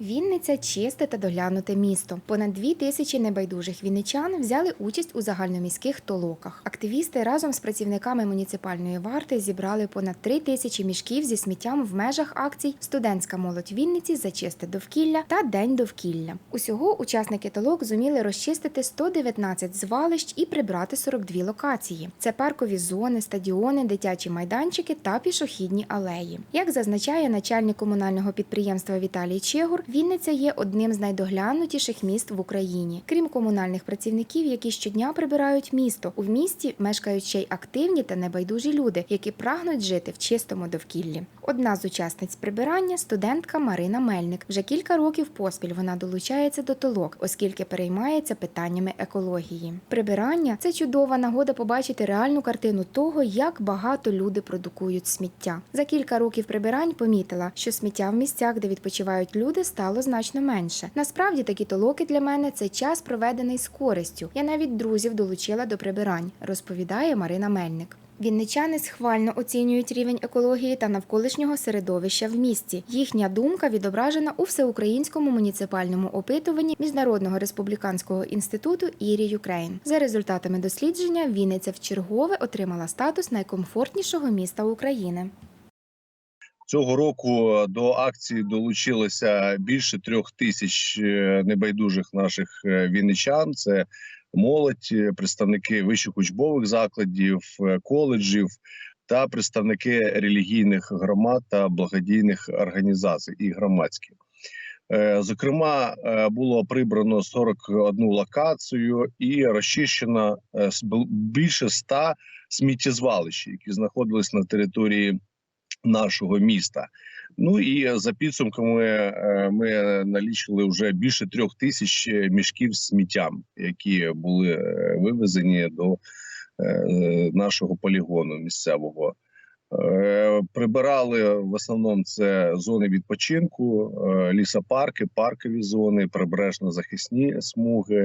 Вінниця чисте та доглянуте місто. Понад дві тисячі небайдужих вінничан взяли участь у загальноміських толоках. Активісти разом з працівниками муніципальної варти зібрали понад три тисячі мішків зі сміттям в межах акцій Студентська молодь Вінниці за чисте довкілля та День довкілля. Усього учасники толок зуміли розчистити 119 звалищ і прибрати 42 локації. Це паркові зони, стадіони, дитячі майданчики та пішохідні алеї. Як зазначає начальник комунального підприємства Віталій Чегур, Вінниця є одним з найдоглянутіших міст в Україні. Крім комунальних працівників, які щодня прибирають місто. У місті мешкають ще й активні та небайдужі люди, які прагнуть жити в чистому довкіллі. Одна з учасниць прибирання студентка Марина Мельник. Вже кілька років поспіль вона долучається до толок, оскільки переймається питаннями екології. Прибирання це чудова нагода побачити реальну картину того, як багато люди продукують сміття. За кілька років прибирань помітила, що сміття в місцях, де відпочивають люди, стало значно менше. Насправді такі толоки для мене це час проведений з користю. Я навіть друзів долучила до прибирань, розповідає Марина Мельник. Вінничани схвально оцінюють рівень екології та навколишнього середовища в місті. Їхня думка відображена у всеукраїнському муніципальному опитуванні Міжнародного республіканського інституту Ірі Юкрейн. За результатами дослідження Вінниця вчергове отримала статус найкомфортнішого міста України. Цього року до акції долучилося більше трьох тисяч е, небайдужих наших е, вінничан. Це молодь, е, представники вищих учбових закладів, е, коледжів та представники релігійних громад та благодійних організацій і громадських. Е, Зокрема, е, було прибрано 41 локацію і розчищено е, більше 100 сміттєзвалищ, які знаходились на території нашого міста. Ну і за підсумками е, ми налічили вже більше трьох тисяч мішків з сміттям, які були е, вивезені до е, нашого полігону місцевого. Е, Прибирали в основному це зони відпочинку, е, лісопарки, паркові зони, прибережно захисні смуги.